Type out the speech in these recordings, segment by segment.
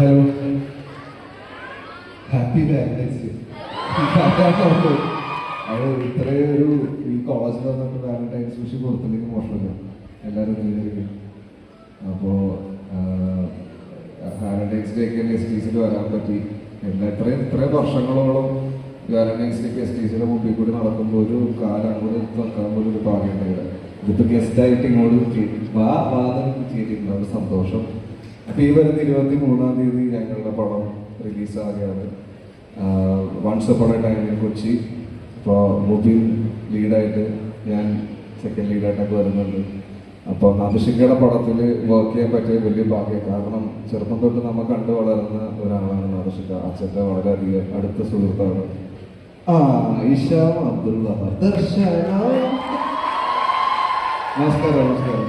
Hello happy Valentine's day അത് ഇത്രയും ഒരു ഈ കോളേജിൽ വന്നിട്ട് വാലന്റൈൻസ് വിഷ് കൊടുത്തില്ലെങ്കിൽ മോശമല്ല? എല്ലാവരും തിരിഞ്ഞിരിക്കും അപ്പോൾ വാലന്റൈൻസ് ഡേക്ക് എസ് ടി സിയിൽ വരാൻ പറ്റി. എല്ലാ ഇത്രയും ഇത്രയും വർഷങ്ങളോളം വാലന്റൈൻസ് ഡേക്ക് എസ് ടി സിയുടെ മുമ്പിൽ കൂടി നടക്കുമ്പോൾ ഒരു കാലം അങ്ങോട്ട് വെക്കാൻ പോലും ഒരു ഭാഗ്യമുണ്ടായില്ല ഇതിപ്പോൾ ഗസ്റ്റായിട്ട് ഇങ്ങോട്ട് വാ വാദം ചെയ്തിട്ടുണ്ട് സന്തോഷം. അപ്പോൾ ഈ വരുന്ന ഇരുപത്തി മൂന്നാം തീയതി ഞങ്ങളുടെ പടം റിലീസാകുകയാണ് വൺസ് അപ്പോൺ എ ടൈമിൽ കൊച്ചി. ഇപ്പോൾ മുബിൻ ലീഡായിട്ട് ഞാൻ സെക്കൻഡ് ലീഡായിട്ടൊക്കെ വരുന്നുണ്ട്. അപ്പോൾ നബിഷിക്കയുടെ പടത്തിൽ വർക്ക് ചെയ്യാൻ പറ്റിയ വലിയ ഭാഗ്യം. കാരണം ചെറുപ്പം തൊട്ട് നമ്മൾ കണ്ടു വളർന്ന ഒരാളാണ് നബിഷിക്ക അച്ഛന്റെ വളരെയധികം അടുത്ത സുഹൃത്താണ്. ആ നമസ്കാരം നമസ്കാരം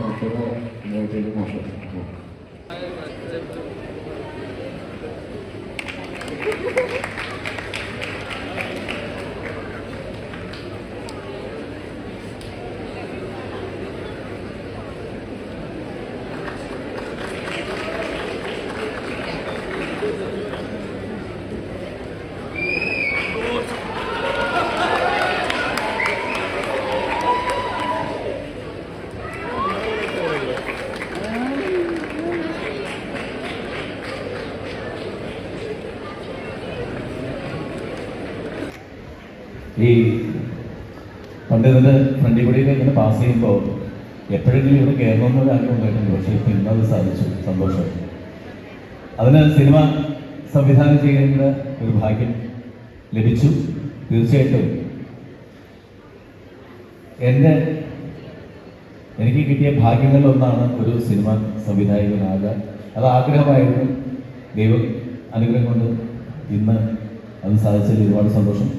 ഈ പണ്ട് ഫ്രണ്ടി ഫ്രണ്ടിൽ കൂടി ഇങ്ങനെ പാസ് ചെയ്യുമ്പോൾ എപ്പോഴെങ്കിലും ഇവിടെ കയറണമെന്നൊരു ആഗ്രഹം ഉണ്ടായിട്ടുണ്ട്. പക്ഷേ ഇപ്പം ഇന്നത് സാധിച്ചു. സന്തോഷം. അതിന് സിനിമ സംവിധാനം ചെയ്യുന്ന ഒരു ഭാഗ്യം ലഭിച്ചു. തീർച്ചയായിട്ടും എന്റെ എനിക്ക് കിട്ടിയ ഭാഗ്യങ്ങളിലൊന്നാണ് ഒരു സിനിമ സംവിധായകനാകുക അത് ആഗ്രഹമായിരുന്നു. ദൈവം അനുഗ്രഹം കൊണ്ട് ഇന്ന് അത് സാധിച്ചതിൽ ഒരുപാട് സന്തോഷം.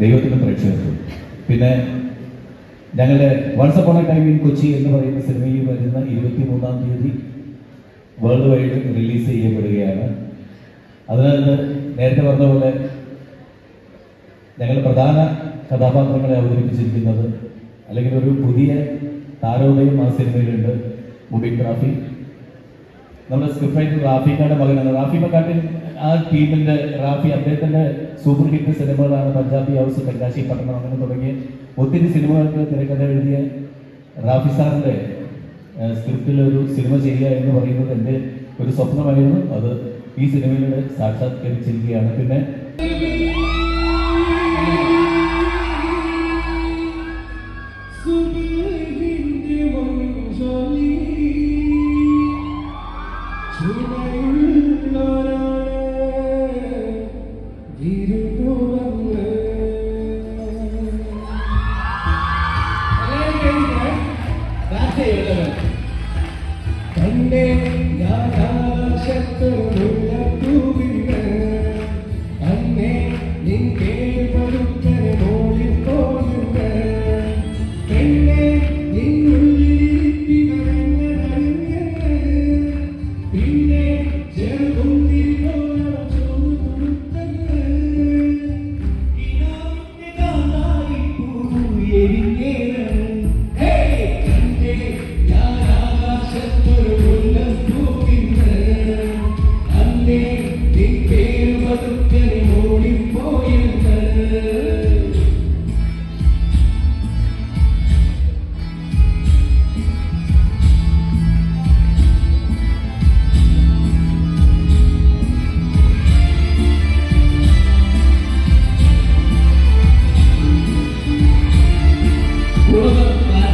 ദൈവത്തിന്റെ പ്രേക്ഷകർക്ക്. പിന്നെ ഞങ്ങളുടെ once upon a time in Kochi എന്ന് പറയുന്ന സിനിമയിൽ വരുന്ന ഇരുപത്തി മൂന്നാം തീയതി വേൾഡ് വൈഡ് റിലീസ് ചെയ്യപ്പെടുകയാണ്. അതിനകത്ത് നേരത്തെ പറഞ്ഞ പോലെ ഞങ്ങൾ പ്രധാന കഥാപാത്രങ്ങളെ അവതരിപ്പിച്ചിരിക്കുന്നത് അല്ലെങ്കിൽ ഒരു പുതിയ താരോദയം ആ സിനിമയിലുണ്ട് മുബിൻ റാഫി. നമ്മുടെ സ്ക്രിപ്റ്റ് റൈറ്റർ റാഫിക്കാരുടെ മകനാണ്. റാഫി മക്കാട്ടിൻ ആ ടീമിന്റെ റാഫി അദ്ദേഹത്തിന്റെ സൂപ്പർ ഹിറ്റ് സിനിമകളാണ് പഞ്ചാബി ഹൗസ് തെങ്കാശി പട്ടണം അങ്ങനെ തുടങ്ങിയ ഒത്തിരി സിനിമകൾക്ക് തിരക്കഥ എഴുതിയ റാഫി സാറിന്റെ സ്ക്രിപ്റ്റിൽ ഒരു സിനിമ ചെയ്യുക എന്ന് പറയുന്നത് എന്റെ ഒരു സ്വപ്നമായിരുന്നു. അത് ഈ സിനിമയിലൂടെ സാക്ഷാത്കരിച്ചിരിക്കുകയാണ്. പിന്നെ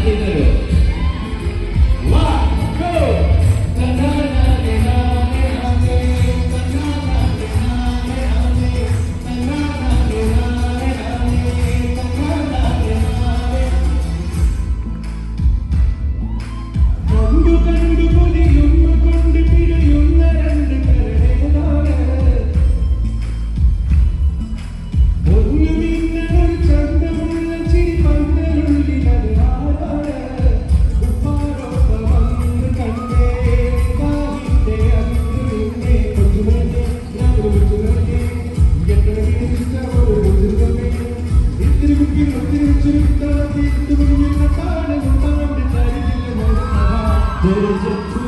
ってく Deus, eu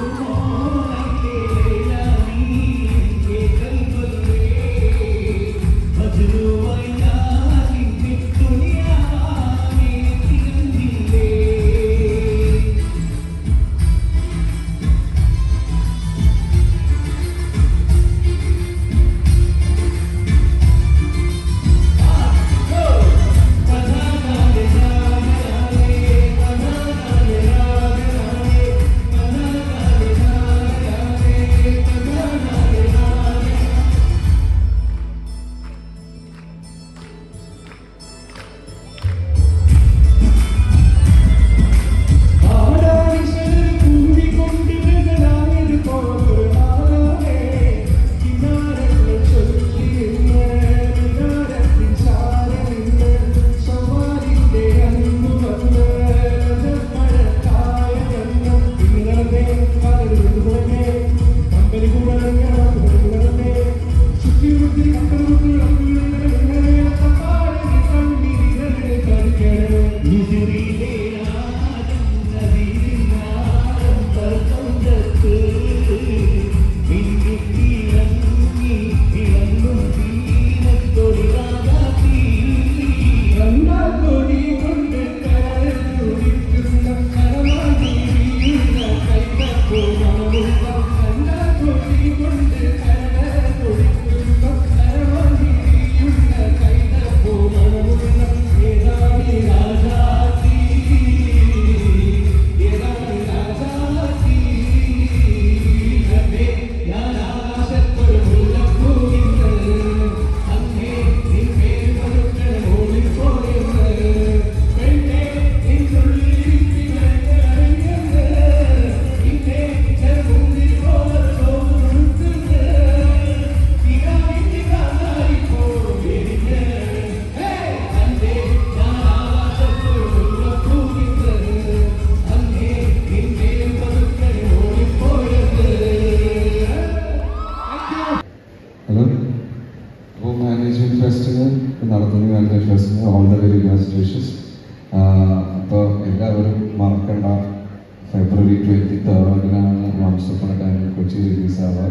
February twenty തേർഡിനാണ് once of time Kochi release ആവുക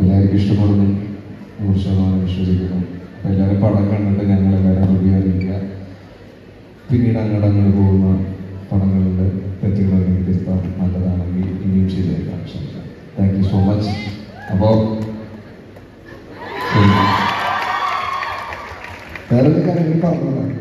എല്ലാവർക്കും ഇഷ്ടപ്പെടുന്നു. നൂറ് ശതമാനം വിശ്വസിക്കുന്നു. അപ്പം എല്ലാവരും പടം കണ്ടിട്ട് ഞങ്ങൾ എല്ലാവരും റിവ്യൂ അറിയിക്കുക. പിന്നീട് അങ്ങോട്ട് അങ്ങോട്ട് പോകുന്ന പടങ്ങളുണ്ട് തെറ്റുകളൊക്കെ തിരുത്താം നല്ലതാണെങ്കിൽ ഇനിയും ശരിയായിരിക്കാം ശ്രമിക്കാം താങ്ക് യു സോ മച്ച് അപ്പോൾ വേറെ കാര്യങ്ങൾ പറഞ്ഞതാണ്